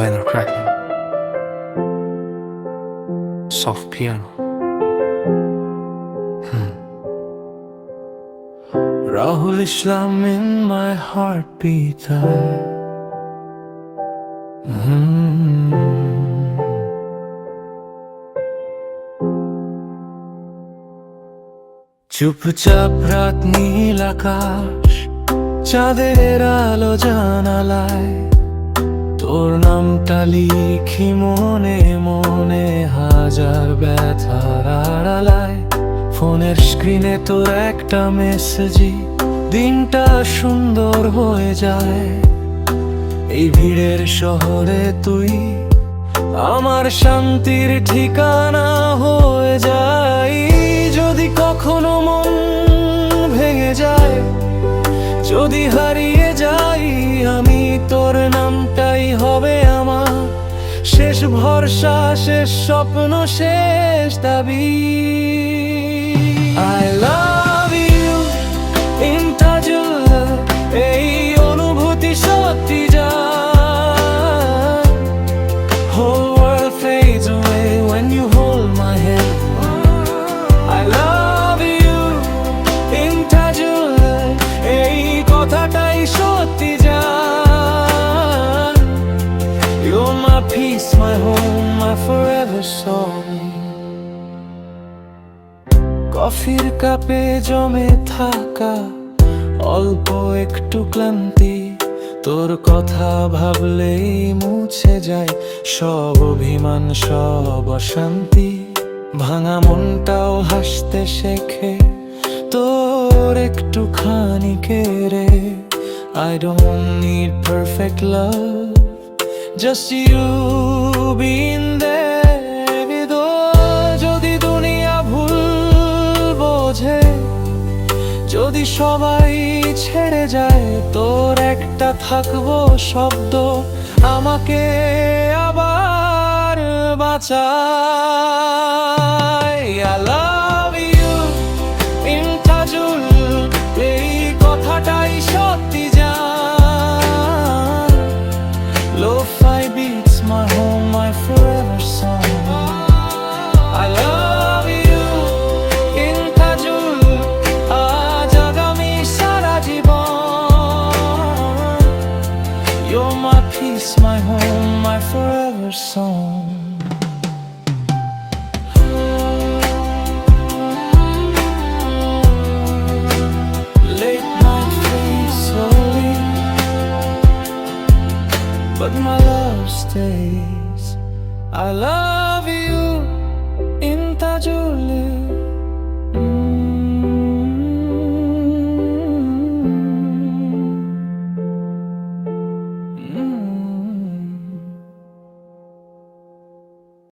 vinyl cracking, soft piano. Hmm. Rahul Islam in my heartbeat. I- Hmm. চুপচাপ রাত নীল আকাশ চাঁদের আলো জানালায় তোর নামটা লিখি মনে মনে হাজার ব্যথার আড়ালায়। ফোনের স্ক্রিনে তোর একটা মেসেজই দিনটা সুন্দর হয়ে যায়। এই ভিড়ের শহরে তুই আমার শান্তির ঠিকানা হয়ে যাই। যদি কখনো মন ভেঙে যায়, যদি হারিয়ে যাই, আমি তোর শেষ ভরসা শেষ স্বপ্ন শেষ দাবি। I love You're my peace, my home, my forever song. কফির কাপে জমে থাকা অল্প একটু ক্লান্তি তোর কথা ভাবলেই মুছে যায় সব অভিমান সব অশান্তি। ভাঙা মনটাও হাসতে শেখে তোর একটু খানি কেড়ে। I don't need perfect love Just you being there যদি দুনিয়া ভুল বোঝে, যদি সবাই ছেড়ে যায়, তোর একটা থাকব শব্দ, আমাকে আবার বাঁচায় my my home, my forever song but my love stays. I love you in Tajul.